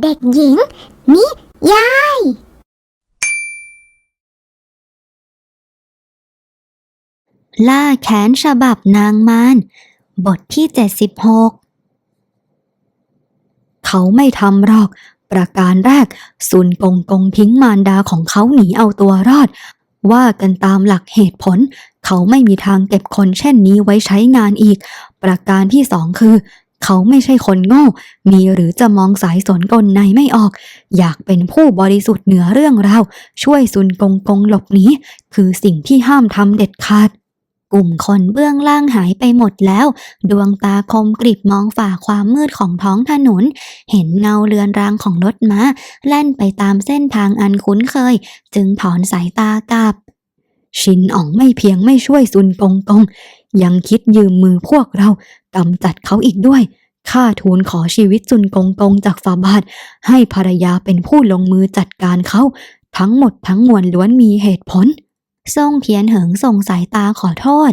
เด็กหญิง นิยาย ล่าแขนฉบับนางมารบทที่ 76 เขาไม่ทำหรอก ประการแรก ซุนกงกงทิ้งมารดาของเขาหนีเอาตัวรอด ว่ากันตามหลักเหตุผล เขาไม่มีทางเก็บคนเช่นนี้ไว้ใช้งานอีก ประการที่สองคือ เขาไม่ใช่คนโง่ มีหรือจะมองสายสนกลในไม่ออก อยากเป็นผู้บริสุทธิ์เหนือเรื่องราว ช่วยซุนกงกงหลบหนีคือสิ่งที่ห้ามทำเด็ดขาดกลุ่มคนเบื้องล่างหายไปหมดแล้ว ดวงตาคมกริบมองฝ่าความมืดของท้องถนน เห็นเงาเรือนรางของรถม้า แล่นไปตามเส้นทางอันคุ้นเคย จึงถอนสายตากลับ ชินอ๋องไม่เพียงไม่ช่วยซุนกงกง ยังคิดยืมมือพวกเรา กำจัดเขาอีกด้วยข้าทูลขอชีวิตซุนกงกงจากฝาบาท ให้ภรรยาเป็นผู้ลงมือจัดการเขา ทั้งหมดทั้งมวลล้วนมีเหตุผลซ่งเทียนเหิงส่งสายตาขอโทษ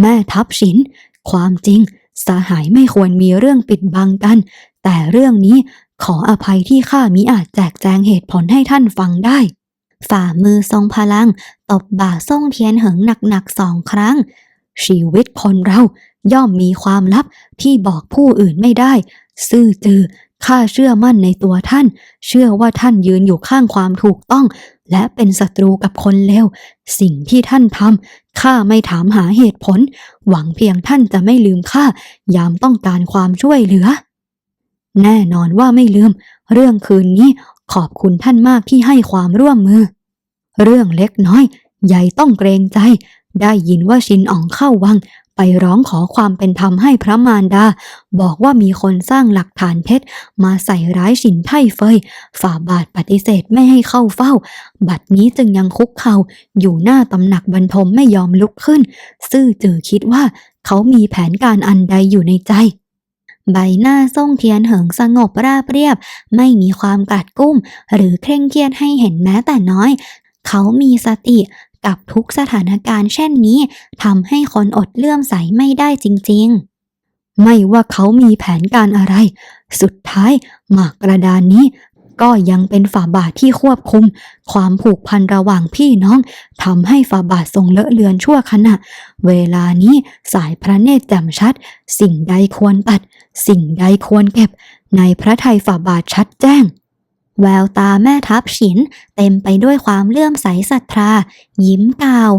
แม่ทัพฉิน ความจริง สหายไม่ควรมีเรื่องปิดบังกัน แต่เรื่องนี้ขออภัยที่ข้ามิอาจแจกแจงเหตุผลให้ท่านฟังได้ ฝ่ามือทรงพลัง ตบบ่าซ่งเทียนเหิงหนักๆสองครั้ง ชีวิตคนเราย่อมมีความลับที่บอกผู้อื่นไม่ได้ ซื่อจือข้าเชื่อมั่นในตัวท่าน เชื่อว่าท่านยืนอยู่ข้างความถูกต้อง และเป็นศัตรูกับคนเลวสิ่งที่ท่านทำข้าไม่ถามหาเหตุผล หวังเพียงท่านจะไม่ลืมข้ายามต้องการความช่วยเหลือ แน่นอนว่าไม่ลืม เรื่องคืนนี้ขอบคุณท่านมากที่ให้ความร่วมมือ เรื่องเล็กน้อยใหญ่ต้องเกรงใจ ได้ยินว่าชินอ๋องเข้าวัง ไปร้องขอความเป็นธรรมให้พระมารดา บอกว่ามีคนสร้างหลักฐานเท็จ มาใส่ร้ายฉินไท่เฟย ฝ่าบาทปฏิเสธไม่ให้เข้าเฝ้า บัดนี้จึงยังคุกเข่าอยู่หน้าตำหนักบรรทมไม่ยอมลุกขึ้น ซื่อจือคิดว่าเขามีแผนการอันใดอยู่ในใจ ใบหน้าส่งเทียนเหิงสงบราบเรียบ ไม่มีความกัดกุ้ม หรือเคร่งเครียดให้เห็นแม้แต่น้อย เขามีสติ กับทุกสถานการณ์เช่นนี้ทำให้คนอดเลื่อมใสไม่ได้จริง ๆ ไม่ว่าเขามีแผนการอะไร สุดท้ายหมากกระดานนี้ก็ยังเป็นฝ่าบาทที่ควบคุม ความผูกพันระหว่างพี่น้องทำให้ฝ่าบาททรงเลอะเลือนชั่วขณะ เวลานี้สายพระเนตรแจ่มชัด สิ่งใดควรตัด สิ่งใดควรเก็บ ในพระทัยฝ่าบาทชัดแจ้ง แววตาแม่ทัพฉิน เต็มไปด้วยความเลื่อมใสศรัทธา ยิ้มกล่าว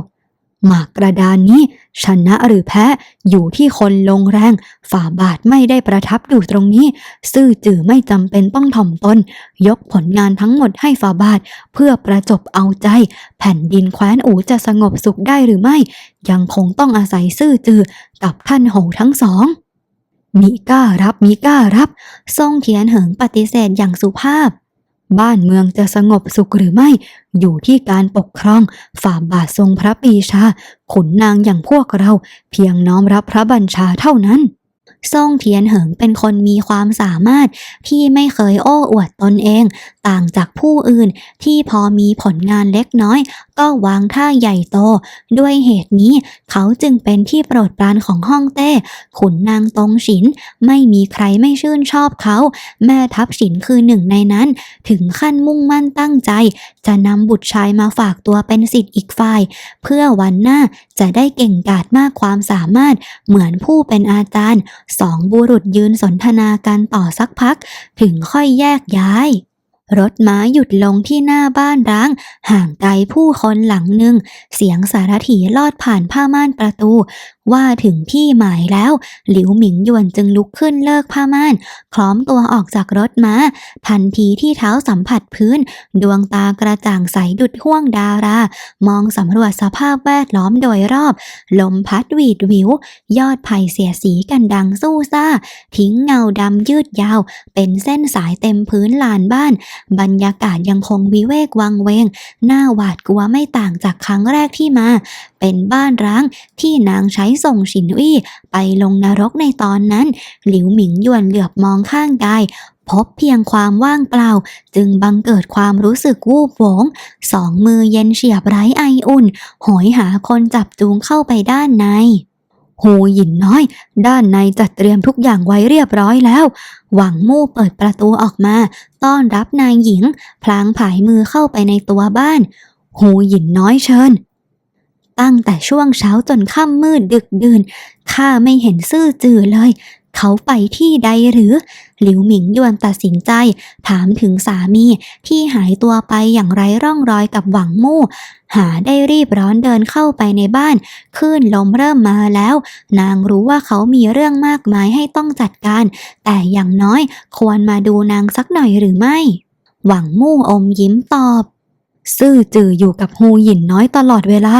หมากกระดานนี้ ชนะหรือแพ้อยู่ที่คนลงแรง ฝ่าบาทไม่ได้ประทับอยู่ตรงนี้ ซื่อจื่อไม่จำเป็นต้องถ่อมตน ยกผลงานทั้งหมดให้ฝ่าบาท เพื่อประจบเอาใจ แผ่นดินแคว้นอูจะสงบสุขได้หรือไม่ ยังคงต้องอาศัยซื่อจื่อกับท่านโหทั้งสองมิกล้ารับมิกล้ารับซ่งเทียนเหิงปฏิเสธอย่างสุภาพ บ้านเมืองจะสงบสุขหรือไม่ อยู่ที่การปกครอง ฝ่าบาททรงพระปีชา ขุนนางอย่างพวกเรา เพียงน้อมรับพระบัญชาเท่านั้นซ่งเทียนเหิงเป็นคนมีความสามารถที่ไม่เคยโอ้อวดตนเอง ต่างจากผู้อื่นที่พอมีผลงานเล็กน้อย ก็วางท่าใหญ่โต ด้วยเหตุนี้เขาจึงเป็นที่โปรดปรานของฮ่องเต้ ขุนนางตงฉิน ไม่มีใครไม่ชื่นชอบเขา แม่ทัพฉินคือหนึ่งในนั้น ถึงขั้นมุ่งมั่นตั้งใจ จะนำบุตรชายมาฝากตัวเป็นสิทธิ์อีกฝ่าย เพื่อวันหน้าจะได้เก่งกาจมากความสามารถเหมือนผู้เป็นอาจารย์ สองบุรุษยืนสนทนากันต่อสักพัก ถึงค่อยแยกย้าย รถม้าหยุดลงที่หน้าบ้านร้าง ห่างไกลผู้คนหลังหนึ่ง เสียงสารถีลอดผ่านผ้าม่านประตู ว่าถึงที่หมายแล้ว หลิวหมิงหยวนจึงลุกขึ้นเลิกผ้าม่าน คล้อมตัวออกจากรถมา ทันทีที่เท้าสัมผัสพื้น ดวงตากระจ่างใสดุดห่วงดารา มองสำรวจสภาพแวดล้อมโดยรอบ ลมพัดหวีดหวิว ยอดไผ่เสียสีกันดังสู้ซ่า ทิ้งเงาดำยืดยาว เป็นเส้นสายเต็มพื้นลานบ้าน บรรยากาศยังคงวิเวกวังเวง หน้าหวาดกลัวไม่ต่างจากครั้งแรกที่มา เป็นบ้านร้างที่นางใช้ส่งฉินอี้ไปลงนรกในตอนนั้น หลิวหมิงหยวนเหลือบมองข้างกาย พบเพียงความว่างเปล่า จึงบังเกิดความรู้สึกวูบหวง สองมือเย็นเฉียบไร้ไออุ่นโหยหาคนจับจูงเข้าไปด้านในหูหยินน้อย ด้านในจัดเตรียมทุกอย่างไว้เรียบร้อยแล้ว หวังมู่เปิดประตูออกมา ต้อนรับนายหญิง พลางผายมือเข้าไปในตัวบ้าน หูหยินน้อยเชิญ ตั้งแต่ช่วงเช้าจนค่ำมืดดึกดื่นข้าไม่เห็นซื่อจื่อเลย เขาไปที่ใดหรือ หลิวหมิงยวนตัดสินใจ ถามถึงสามีที่หายตัวไปอย่างไร้ร่องรอยกับหวังมู่ หาได้รีบร้อนเดินเข้าไปในบ้านคลื่นลมเริ่มมาแล้ว นางรู้ว่าเขามีเรื่องมากมายให้ต้องจัดการ แต่อย่างน้อยควรมาดูนางสักหน่อยหรือไม่ หวังมู่อมยิ้มตอบ ซื่อจื่ออยู่กับฮูหยินน้อยตลอดเวลา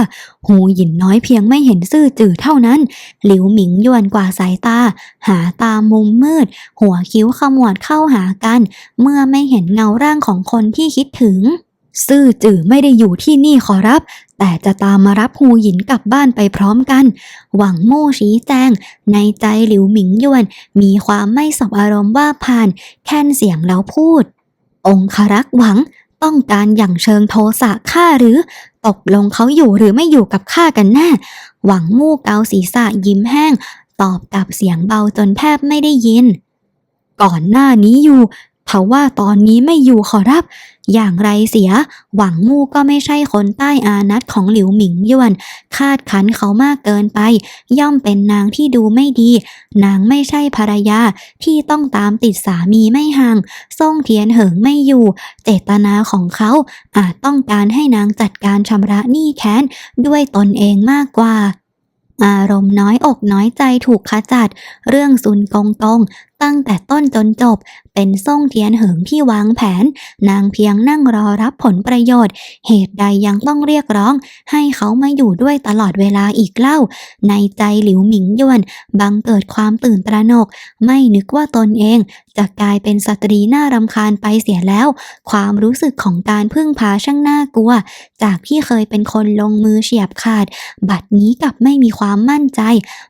ฮูหยินน้อยเพียงไม่เห็นซื่อจื่อเท่านั้น หลิวหมิงยวนกว่าสายตา หาตามุมมืด หัวคิ้วขมวดเข้าหากัน เมื่อไม่เห็นเงาร่างของคนที่คิดถึง ซื่อจื่อไม่ได้อยู่ที่นี่ขอรับ แต่จะตามมารับฮูหยินกลับบ้านไปพร้อมกัน หวังโม่ชี้แจง ในใจหลิวหมิงยวน มีความไม่สบอารมณ์ว่าผ่าน แค่นเสียงแล้วพูด องครักษ์หวัง ต้องการอย่างเชิงโทสะข้าหรือ ตกลงเขาอยู่หรือไม่อยู่กับข้ากันแน่ หวังมู่เกาศีรษะยิ้มแห้ง ตอบกับเสียงเบาจนแทบไม่ได้ยิน ก่อนหน้านี้อยู่ ทว่าตอนนี้ไม่อยู่ขอรับ อย่างไรเสีย หวังมู่ก็ไม่ใช่คนใต้อานัตของหลิวหมิงยวน คาดคันเขามากเกินไป ย่อมเป็นนางที่ดูไม่ดี นางไม่ใช่ภรรยาที่ต้องตามติดสามีไม่ห่างซ่งเทียนเหิงไม่อยู่ เจตนาของเขาอาจต้องการให้นางจัดการชำระหนี้แค้นด้วยตนเองมากกว่าอารมณ์น้อยอกน้อยใจถูกขจัด เรื่องซุนกงตงตั้งแต่ต้นจนจบ เป็นซ่งเทียนเหิงที่วางแผน นางเพียงนั่งรอรับผลประโยชน์ เหตุใดยังต้องเรียกร้อง ให้เขามาอยู่ด้วยตลอดเวลาอีกเล่า ในใจหลิวหมิงยวนบังเกิดความตื่นตระหนก ไม่นึกว่าตนเอง จะกลายเป็นสตรีน่ารำคาญไปเสียแล้ว ความรู้สึกของการพึ่งพาช่างน่ากลัว จากที่เคยเป็นคนลงมือเฉียบขาด บัดนี้กลับไม่มีความมั่นใจ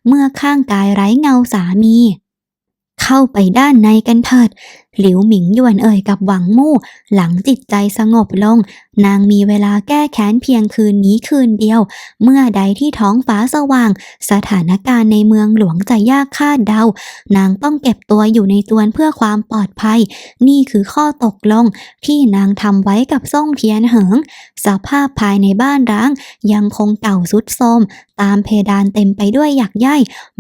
เมื่อข้างกายไร้เงาสามี เข้าไปด้านในกันเถิด หลิวหมิงหยวนเอ่ยกับหวังมู่ หลังจิตใจสงบลง นางมีเวลาแก้แค้นเพียงคืนนี้คืนเดียว เมื่อใดที่ท้องฟ้าสว่าง สถานการณ์ในเมืองหลวงจะยากคาดเดา นางต้องเก็บตัวอยู่ในจวนเพื่อความปลอดภัย นี่คือข้อตกลง ที่นางทำไว้กับซ่งเทียนเหิง สภาพภายในบ้านร้าง ยังคงเก่าสุดโทมตามเพดานเต็มไปด้วยหยักใย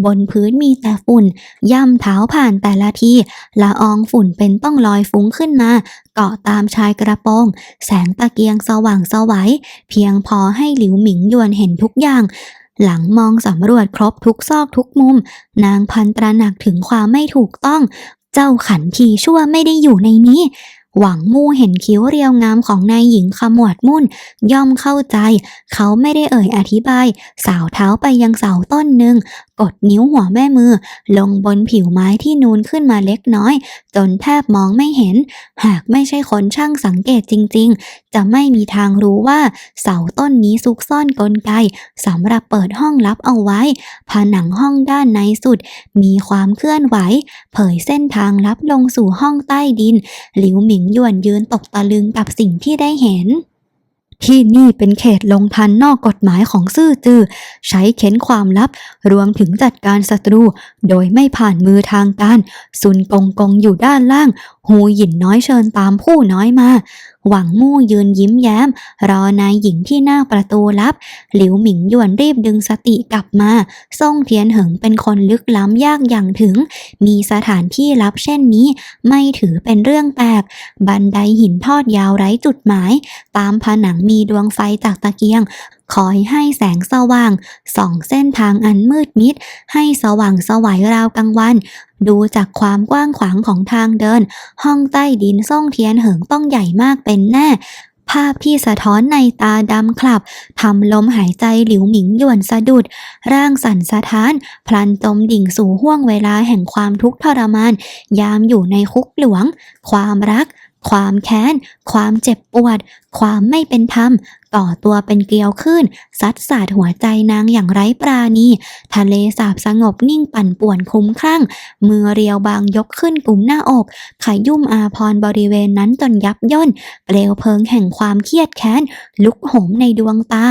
บนพื้นมีแต่ฝุ่น ย่ำเท้าผ่านแต่ละทีละอองฝุ่นเป็น็นต้องลอยฟุ้งขึ้นมา เกาะตามชายกระโปรง แสงตะเกียงสว่างสวัย เพียงพอให้หลิวหมิงยวนเห็นทุกอย่าง หลังมองสำรวจครบทุกซอกทุกมุม นางพันตระหนักถึงความไม่ถูกต้อง เจ้าขันทีชั่วไม่ได้อยู่ในนี้หวังมู่เห็นคิ้วเรียวงามของนายหญิงขมวดมุ่น ย่อมเข้าใจ เขาไม่ได้เอ่ยอธิบาย สาวเท้าไปยังเสาต้นหนึ่งกดนิ้วหัวแม่มือ ลงบนผิวไม้ที่นูนขึ้นมาเล็กน้อย จนแทบมองไม่เห็น หากไม่ใช่คนช่างสังเกตจริง ๆ จะไม่มีทางรู้ว่า เสาต้นนี้ซุกซ่อนกลไกสำหรับเปิดห้องลับเอาไว้ ผนังห้องด้านในสุด มีความเคลื่อนไหว เผยเส้นทางลับลงสู่ห้องใต้ดิน หลิวหมิงหยวนยืนตกตะลึงกับสิ่งที่ได้เห็น ที่นี่เป็นเขตลงทันนอกกฎหมายของซื่อจือ ใช้เข้นความลับ รวมถึงจัดการศัตรู โดยไม่ผ่านมือทางการ ซุนกงกงอยู่ด้านล่าง หูหยินน้อยเชิญตามผู้น้อยมา หวังมู่ยืนยิ้มแย้ม รอนายหญิงที่หน้าประตูลับ หลิวหมิงหยวนรีบดึงสติกลับมาซ่งเทียนเหิงเป็นคนลึกล้ำยากอย่างถึง มีสถานที่ลับเช่นนี้ ไม่ถือเป็นเรื่องแปลก บันไดหินทอดยาวไร้จุดหมาย ตามผนังมีดวงไฟจากตะเกียง คอยให้แสงสว่างส่องเส้นทางอันมืดมิด ให้สว่างสวัยราวกลางวัน ดูจากความกว้างขวางของทางเดิน ห้องใต้ดินซ่องเทียนเหิงต้องใหญ่มากเป็นแน่ภาพที่สะท้อนในตาดำคลับทำลมหายใจหลิวหมิงหยวนสะดุด ร่างสั่นสะท้าน พลันจมดิ่งสู่ห้วงเวลาแห่งความทุกข์ทรมาน ยามอยู่ในคุกหลวง ความรัก ความแค้น ความเจ็บปวด ความไม่เป็นธรรมก่อตัวเป็นเกลียวขึ้น ซัดสาดหัวใจนางอย่างไร้ปราณี ทะเลสาบสงบนิ่งปั่นป่วนคุ้มครั่ง มือเรียวบางยกขึ้นกลุ่มหน้าอกขยุ่มอาพรบริเวณนั้นจนยับย่น เปลวเพลิงแห่งความเครียดแค้น ลุกโหมในดวงตา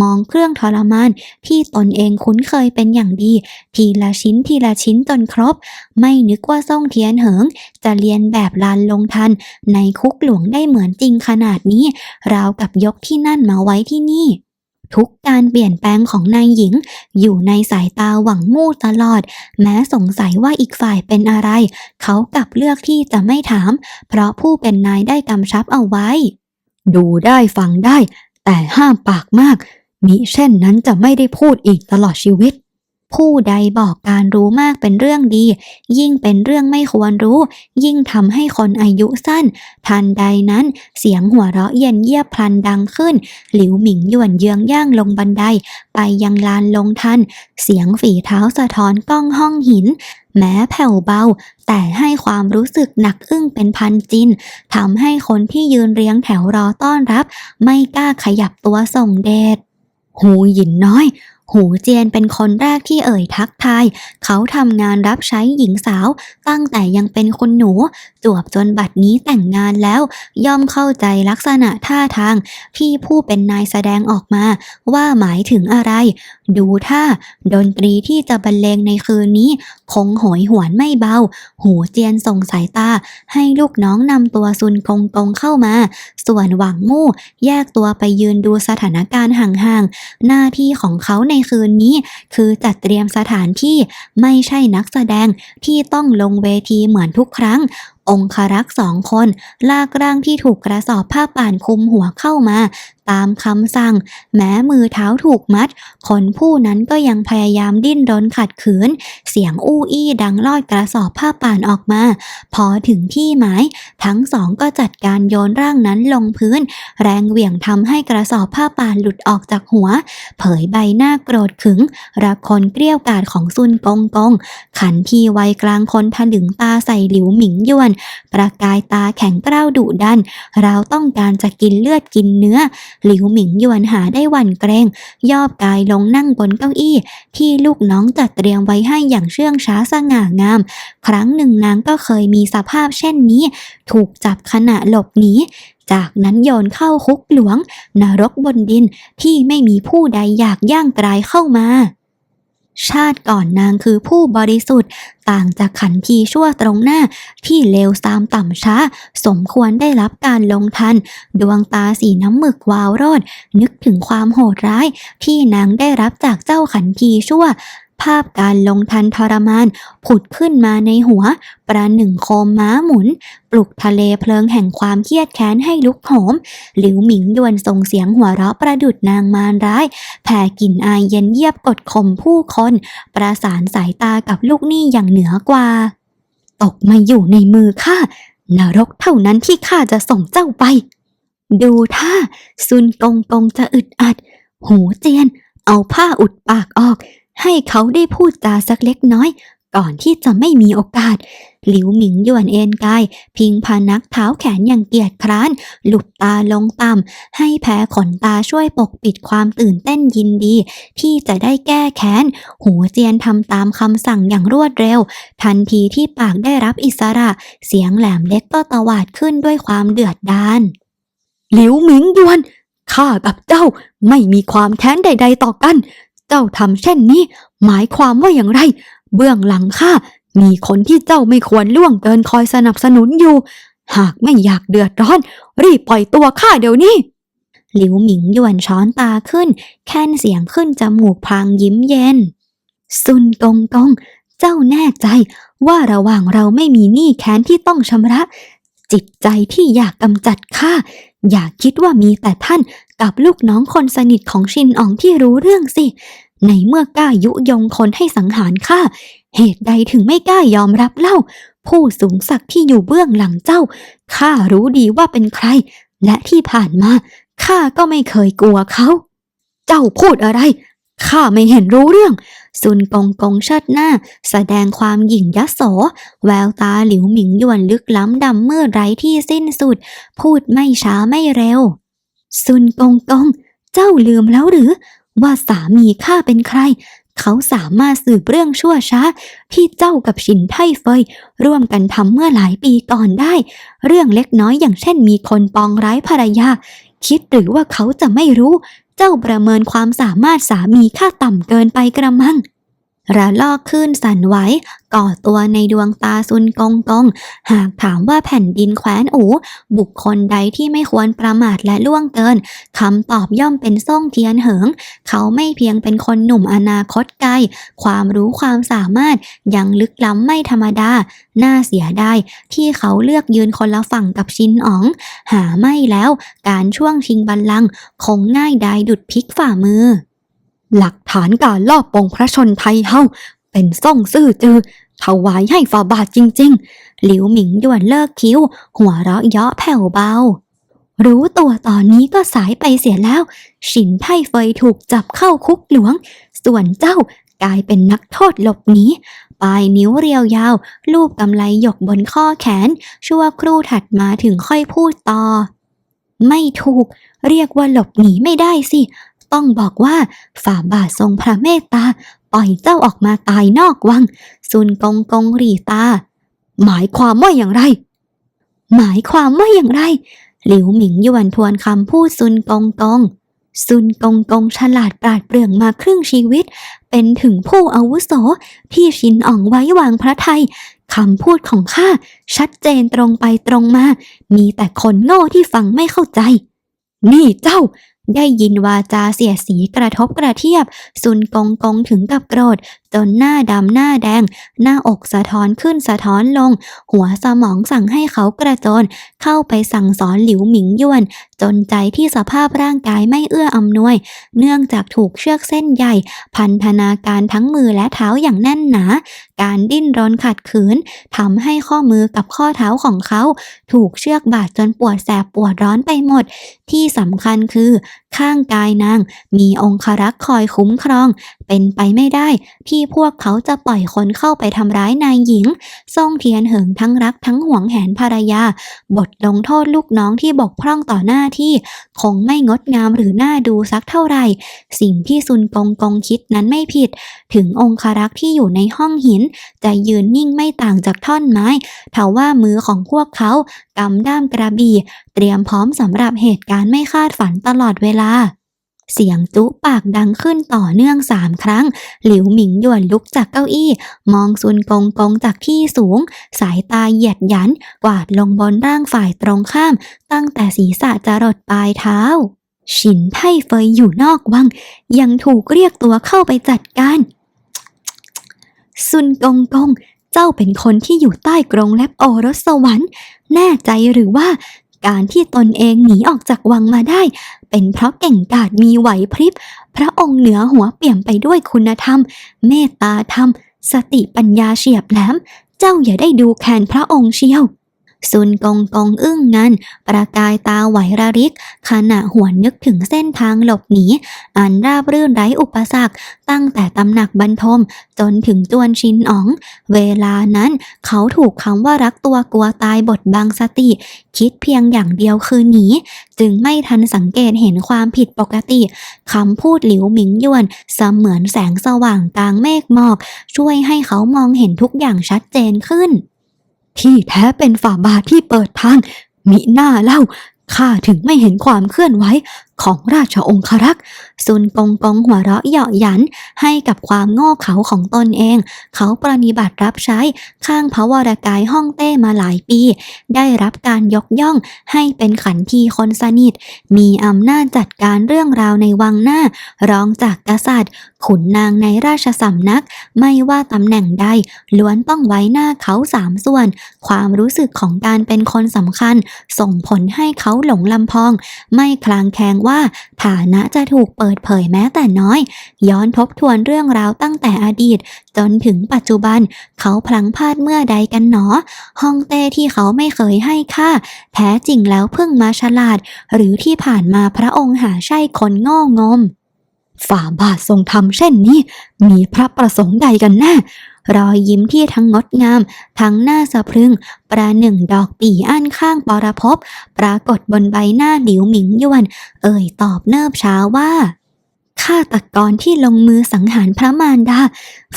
มองเครื่องทรมาน ที่ตนเองคุ้นเคยเป็นอย่างดี ทีละชิ้นทีละชิ้นจนครบ ไม่นึกว่าซ่งเทียนเหิง จะเรียนแบบลานลงทัน ในคุกหลวงได้เหมือนจริงขนาดนี้ราวกับยกที่นั่นมาไว้ที่นี่ ทุกการเปลี่ยนแปลงของนายหญิง อยู่ในสายตาหวังมู่ตลอด แม้สงสัยว่าอีกฝ่ายเป็นอะไร เขากลับเลือกที่จะไม่ถาม เพราะผู้เป็นนายได้กำชับเอาไว้ ดูได้ฟังได้ แต่ห้ามปากมากมิเช่นนั้นจะไม่ได้พูดอีกตลอดชีวิต ผู้ใดบอกการรู้มากเป็นเรื่องดี ยิ่งเป็นเรื่องไม่ควรรู้ ยิ่งทำให้คนอายุสั้น ทันใดนั้น เสียงหัวเราะเย็นเยียบพลันดังขึ้น หลิวหมิงหยวนเยื้องย่างลงบันได ไปยังลานลงทัน เสียงฝีเท้าสะท้อนก้องห้องหิน แม้แผ่วเบา แต่ให้ความรู้สึกหนักอึ้งเป็นพันจินทำให้คนที่ยืนเรียงแถวรอต้อนรับ ไม่กล้าขยับตัวส่งเดชหูหยินน้อย หูเจียนเป็นคนแรกที่เอ่ยทักทาย เขาทำงานรับใช้หญิงสาว ตั้งแต่ยังเป็นคุณหนู จวบจนบัดนี้แต่งงานแล้ว ย่อมเข้าใจลักษณะท่าทาง ที่ผู้เป็นนายแสดงออกมา ว่าหมายถึงอะไร ดูท่า ดนตรีที่จะบรรเลงในคืนนี้ คงโหยหวนไม่เบา หูเจียนส่งสายตา ให้ลูกน้องนำตัวซุนกงกงเข้ามา ส่วนหวังมู่แยกตัวไปยืนดูสถานการณ์ห่างๆหน้าที่ของเขาในคืนนี้ คือจัดเตรียมสถานที่ไม่ใช่นักแสดงที่ต้องลงเวทีเหมือนทุกครั้ง องคารักษ์สองคน ลากร่างที่ถูกกระสอบผ้าป่านคุมหัวเข้ามา ตามคำสั่ง แม้มือเท้าถูกมัด คนผู้นั้นก็ยังพยายามดิ้นรนขัดขืน เสียงอู้อี้ดังลอดกระสอบผ้าป่านออกมา พอถึงที่หมาย ทั้งสองก็จัดการโยนร่างนั้นลงพื้น แรงเหวี่ยงทำให้กระสอบผ้าป่านหลุดออกจากหัว เผยใบหน้าโกรธขึงระคนเกลี้ยวกาดของซุนกงกง ขันทีวัยกลางคนถลึงตาใส่หลิวหมิงยวน ประกายตาแข็งกร้าวดุดัน เราต้องการจะกินเลือดกินเนื้อหลิวหมิงยวนหาได้หวั่นเกรงย่อบกายลงนั่งบนเก้าอี้ ที่ลูกน้องจัดเตรียมไว้ให้อย่างเชื่องช้าสง่างาม ครั้งหนึ่งนางก็เคยมีสภาพเช่นนี้ ถูกจับขณะหลบหนีจากนั้นโยนเข้าคุกหลวง นรกบนดินที่ไม่มีผู้ใดอยากย่างกรายเข้ามา ชาติก่อนนางคือผู้บริสุทธิ์ ต่างจากขันทีชั่วตรงหน้า ที่เลวซามต่ำช้า สมควรได้รับการลงทัน ดวงตาสีน้ำหมึกวาวโรดนึกถึงความโหดร้าย ที่นางได้รับจากเจ้าขันทีชั่ว ภาพการลงทันทรมาน ผุดขึ้นมาในหัว ประหนึ่งโคมม้าหมุน ปลุกทะเลเพลิงแห่งความเครียดแค้นให้ลุกโหม หลิวหมิงยวนส่งเสียงหัวเราะประดุดนางมารร้าย แผ่กลิ่นอายเย็นเยียบกดข่มผู้คน ประสานสายตากับลูกหนี้อย่างเหนือกว่า ตกมาอยู่ในมือข้านรกเท่านั้นที่ข้าจะส่งเจ้าไป ดูท่าซุนกงกงจะอึดอัด หูเจียน เอาผ้าอุดปากออก ให้เขาได้พูดจาสักเล็กน้อย ก่อนที่จะไม่มีโอกาส หลิวหมิงยวนเอ็นกาย พิงพานักเท้าแขนอย่างเกียจคร้าน หลุบตาลงต่ำให้แพ้ขนตาช่วยปกปิดความตื่นเต้นยินดี ที่จะได้แก้แค้น หูเจียนทำตามคำสั่งอย่างรวดเร็ว ทันทีที่ปากได้รับอิสระ เสียงแหลมเล็กก็ตวาดขึ้นด้วยความเดือดดาลหลิวหมิงยวนข้ากับเจ้าไม่มีความแค้นใด ๆ ต่อกัน เจ้าทำเช่นนี้ หมายความว่าอย่างไร เบื้องหลังข้ามีคนที่เจ้าไม่ควรล่วงเกินคอยสนับสนุนอยู่ หากไม่อยากเดือดร้อน รีบปล่อยตัวข้าเดี๋ยวนี้ หลิวหมิงหยวนช้อนตาขึ้น แค้นเสียงขึ้นจมูกพลางยิ้มเย็น ซุนกงกง เจ้าแน่ใจว่าระหว่างเราไม่มีหนี้แค้นที่ต้องชำระ จิตใจที่อยากกำจัดข้าอย่าคิดว่ามีแต่ท่าน กับลูกน้องคนสนิทของชินอองที่รู้เรื่องสิ ในเมื่อกล้ายุยงคนให้สังหารข้าเหตุใดถึงไม่กล้ายอมรับเล่า ผู้สูงศักดิ์ที่อยู่เบื้องหลังเจ้าข้ารู้ดีว่าเป็นใคร และที่ผ่านมาข้าก็ไม่เคยกลัวเขา เจ้าพูดอะไรข้าไม่เห็นรู้เรื่อง ซุนกงกงเชิดหน้า แสดงความหยิ่งยโส แววตาหลิวหมิงหยวนลึกล้ำดำเมื่อไรที่สิ้นสุด พูดไม่ช้าไม่เร็ว ซุนกงกง เจ้าลืมแล้วหรือ ว่าสามีข้าเป็นใคร เขาสามารถสืบเรื่องชั่วช้า ที่เจ้ากับชินไทเฟย ร่วมกันทำเมื่อหลายปีก่อนได้ เรื่องเล็กน้อยอย่างเช่นมีคนปองร้ายภรรยา คิดหรือว่าเขาจะไม่รู้ เจ้าประเมินความสามารถสามีข้าต่ำเกินไปกระมัง ระลอกคลื่นสั่นไหวก่อตัวในดวงตาซุนกงกง หากถามว่าแผ่นดินแคว้นอู บุคคลใดที่ไม่ควรประมาทและล่วงเกินคำตอบย่อมเป็นซ่งเทียนเหิง เขาไม่เพียงเป็นคนหนุ่มอนาคตไกล ความรู้ความสามารถยังลึกล้ำไม่ธรรมดา น่าเสียดายที่เขาเลือกยืนคนละฝั่งกับชินอ๋อง หาไม่แล้วการช่วงชิงบัลลังก์คงง่ายดายดุดพลิกฝ่ามือ หลักฐานการลอบปองพระชนไทยเฮาเป็นซ่องซื่อจือถวายให้ฝ่าบาทจริง ๆ หลิวหมิงด่วนเลิกคิ้ว หัวเราะเยาะแผ่วเบา รู้ตัวตอนนี้ก็สายไปเสียแล้ว ฉินไทเฟยถูกจับเข้าคุกหลวง ส่วนเจ้ากลายเป็นนักโทษหลบหนีปลายนิ้วเรียวยาว ลูบกำไลหยกบนข้อแขน ชั่วครู่ถัดมาถึงค่อยพูดต่อ ไม่ถูก เรียกว่าหลบหนีไม่ได้สิ ต้องบอกว่าฝ่าบาททรงพระเมตตา ปล่อยเจ้าออกมาตายนอกวัง ซุนกงกงรีตา หมายความว่าอย่างไร หมายความว่าอย่างไร หลิวหมิงยวนทวนคำพูดซุนกงกงซุนกงกงฉลาดปราดเปรื่องมาครึ่งชีวิต เป็นถึงผู้อาวุโสที่ชินอ่องไว้วางพระไทยคำพูดของข้าชัดเจนตรงไปตรงมา มีแต่คนโง่ที่ฟังไม่เข้าใจ นี่เจ้า ได้ยินวาจาเสียสีกระทบกระเทียบ ซุนกงกงถึงกับโกรธจนหน้าดำหน้าแดง หน้าอกสะท้อนขึ้นสะท้อนลง หัวสมองสั่งให้เขากระโจน เข้าไปสั่งสอนหลิวหมิงยวน จนใจที่สภาพร่างกายไม่เอื้ออำนวย เนื่องจากถูกเชือกเส้นใหญ่ พันธนาการทั้งมือและเท้าอย่างแน่นหนา การดิ้นรนขัดขืนทำให้ข้อมือกับข้อเท้าของเขา ถูกเชือกบาดจนปวดแสบปวดร้อนไปหมด ที่สำคัญคือ ข้างกายนาง มีองครักษ์คอยคุ้มครอง เป็นไปไม่ได้ที่พวกเขาจะปล่อยคนเข้าไปทำร้ายนายหญิง ซ่งเทียนเหิงทั้งรักทั้งหวงแหนภรรยา บทลงโทษลูกน้องที่บกพร่องต่อหน้าที่ คงไม่งดงามหรือน่าดูสักเท่าไหร่ สิ่งที่ซุนกงกงคิดนั้นไม่ผิด ถึงองครักษ์ที่อยู่ในห้องหิน จะยืนนิ่งไม่ต่างจากท่อนไม้ทว่ามือของพวกเขากำด้ามกระบี่ เตรียมพร้อมสำหรับเหตุการณ์ไม่คาดฝันตลอดเวลา เสียงจุปากดังขึ้นต่อเนื่องสามครั้ง หลิวหมิงหยวนลุกจากเก้าอี้ มองซุนกงกงจากที่สูง สายตาเหยียดยัน กวาดลงบนร่างฝ่ายตรงข้าม ตั้งแต่ศีรษะจรดปลายเท้า ฉินไทเฟยอยู่นอกวัง ยังถูกเรียกตัวเข้าไปจัดการซุนกงกง เจ้าเป็นคนที่อยู่ใต้กรงเล็บโอรสสวรรค์ แน่ใจหรือว่าการที่ตนเองหนีออกจากวังมาได้ เป็นเพราะเก่งกาจมีไหวพริบ พระองค์เหนือหัวเปี่ยมไปด้วยคุณธรรม เมตตาธรรม สติปัญญาเฉียบแหลม เจ้าอย่าได้ดูแคลนพระองค์เชียว ซุนกงกงอึ้งงัน ประกายตาไหวระริก ขณะหวนนึกถึงเส้นทางหลบหนี อันราบรื่นไร้อุปสรรค ตั้งแต่ตำหนักบรรทม จนถึงจวนชินอ๋อง เวลานั้นเขาถูกคำว่ารักตัวกลัวตายบทบังสติ คิดเพียงอย่างเดียวคือหนี จึงไม่ทันสังเกตเห็นความผิดปกติ คำพูดหลิวหมิงยวน เสมือนแสงสว่างกลางเมฆหมอก ช่วยให้เขามองเห็นทุกอย่างชัดเจนขึ้น ที่แท้เป็นฝ่าบาทที่เปิดทางมิหน้าเล่าข้าถึงไม่เห็นความเคลื่อนไหว ของราชองครักษ์ซุนกงกงหัวเราะเหยาะหยันให้กับความโง่เขลาของตนเอง เขาปรนิบัติรับใช้ข้างพระวรากายห้องเต้มาหลายปี ได้รับการยกย่องให้เป็นขันทีคนสนิท มีอำนาจจัดการเรื่องราวในวังหน้า รองจากกษัตริย์ ขุนนางในราชสำนัก ไม่ว่าตำแหน่งใดล้วนต้องไว้หน้าเขาสามส่วน ความรู้สึกของการเป็นคนสำคัญ ส่งผลให้เขาหลงลำพอง ไม่คลางแคลงว่าฐานะจะถูกเปิดเผยแม้แต่น้อย ย้อนทบทวนเรื่องราวตั้งแต่อดีต จนถึงปัจจุบัน เขาพลังพลาดเมื่อใดกันหนอห้องเต้ที่เขาไม่เคยให้ค่า แท้จริงแล้วเพิ่งมาฉลาด หรือที่ผ่านมาพระองค์หาใช่คนโง่งม ฝ่าบาททรงทำเช่นนี้ มีพระประสงค์ใดกันแน่ รอยยิ้มที่ทั้งงดงาม ทั้งน่าสะพรึง ประหนึ่งดอกปีอั้นข้างปรภพปรากฏบนใบหน้าหลิวหมิงยวน เอ่ยตอบเนิบช้าว่าฆาตกรที่ลงมือสังหารพระมารดา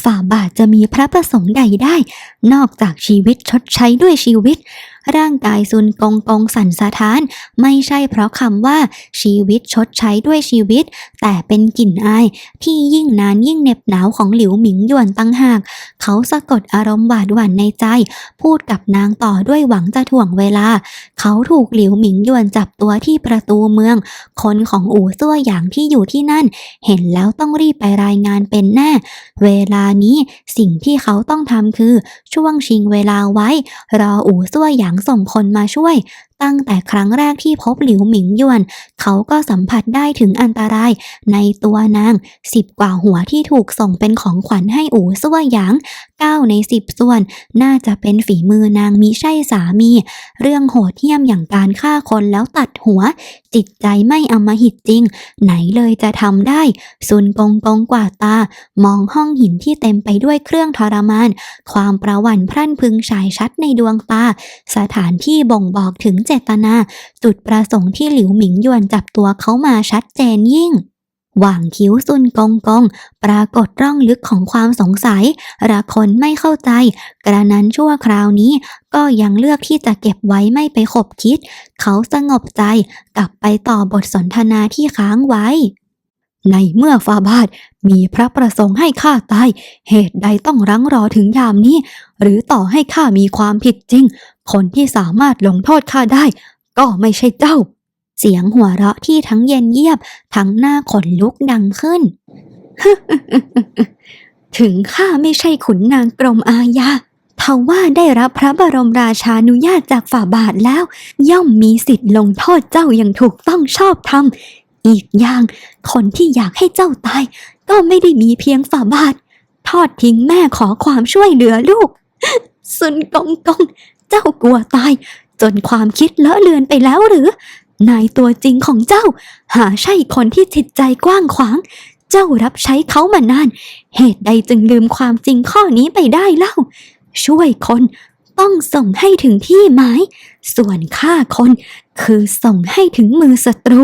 ฝ่าบาทจะมีพระประสงค์ใดได้ นอกจากชีวิตชดใช้ด้วยชีวิต ร่างกายซุนกงกงสั่นสะท้าน ไม่ใช่เพราะคำว่า ชีวิตชดใช้ด้วยชีวิต แต่เป็นกลิ่นอาย ที่ยิ่งนานยิ่งเหน็บหนาวของหลิวหมิงหยวนตั้งหาก เขาสะกดอารมณ์หวาดหวั่นในใจ พูดกับนางต่อด้วยหวังจะถ่วงเวลา เขาถูกหลิวหมิงหยวนจับตัวที่ประตูเมือง คนของอู่ซั่วหยางที่อยู่ที่นั่น เห็นแล้วต้องรีบไปรายงานเป็นแน่ เวลานี้สิ่งที่เขาต้องทำคือ ช่วงชิงเวลาไว้ รออู่ซั่วหยางส่งคนมาช่วย ตั้งแต่ครั้งแรกที่พบหลิวหมิงหยวน เขาก็สัมผัสได้ถึงอันตราย ในตัวนางสิบกว่าหัวที่ถูกส่งเป็นของขวัญให้อู่ซั่วหยางเก้าในสิบส่วน น่าจะเป็นฝีมือนางมิใช่สามี เรื่องโหดเหี้ยมอย่างการฆ่าคนแล้วตัดหัว จิตใจไม่อำมหิตจริง ไหนเลยจะทำได้ ซุนกงกงกว่าตา มองห้องหินที่เต็มไปด้วยเครื่องทรมาน ความประวั่นพรั่นพึงฉายชัดในดวงตา สถานที่บ่งบอกถึงเจจตนา จุดประสงค์ที่หลิวหมิงหยวนจับตัวเขามาชัดเจนยิ่งหว่างคิ้วซุนกงกง ปรากฏร่องลึกของความสงสัย ระคนไม่เข้าใจ กระนั้นชั่วคราวนี้ก็ยังเลือกที่จะเก็บไว้ไม่ไปขบคิด เขาสงบใจกลับไปต่อบทสนทนาที่ค้างไว้ ในเมื่อฟาบาทมีพระประสงค์ให้ข้าตาย เหตุใดต้องรั้งรอถึงยามนี้ หรือต่อให้ข้ามีความผิดจริง คนที่สามารถลงโทษข้าได้ ก็ไม่ใช่เจ้า เสียงหัวเราะที่ทั้งเย็นเยียบ ทั้งหน้าขนลุกดังขึ้น ถึงข้าไม่ใช่ขุนนางกรมอาญาทว่าได้รับพระบรมราชานุญาตจากฝ่าบาทแล้ว ย่อมมีสิทธิ์ลงโทษเจ้าอย่างถูกต้องชอบธรรม อีกอย่าง คนที่อยากให้เจ้าตาย ก็ไม่ได้มีเพียงฝ่าบาท ทอดทิ้งแม่ขอความช่วยเหลือลูกสุนกงกง เจ้ากลัวตาย จนความคิดเลอะเลือนไปแล้วหรือ นายตัวจริงของเจ้า หาใช่คนที่จิตใจกว้างขวาง เจ้ารับใช้เขามานาน เหตุใดจึงลืมความจริงข้อนี้ไปได้เล่า ช่วยคนต้องส่งให้ถึงที่หมาย ส่วนฆ่าคนคือส่งให้ถึงมือศัตรู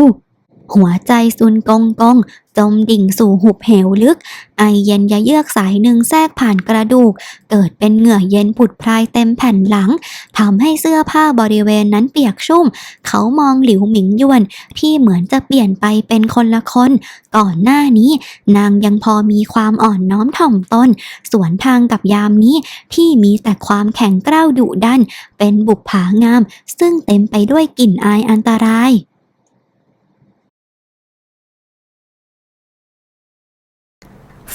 หัวใจซุนกงกง จมดิ่งสู่หุบเหวลึก ไอเย็นยะเยือกสายหนึ่งแทรกผ่านกระดูก เกิดเป็นเหงื่อเย็นผุดพรายเต็มแผ่นหลังทำให้เสื้อผ้าบริเวณนั้นเปียกชุ่ม เขามองหลิวหมิงหยวน ที่เหมือนจะเปลี่ยนไปเป็นคนละคน ก่อนหน้านี้ นางยังพอมีความอ่อนน้อมถ่อมตนสวนทางกับยามนี้ที่มีแต่ความแข็งกร้าวดุดัน เป็นบุปผางาม ซึ่งเต็มไปด้วยกลิ่นอายอันตราย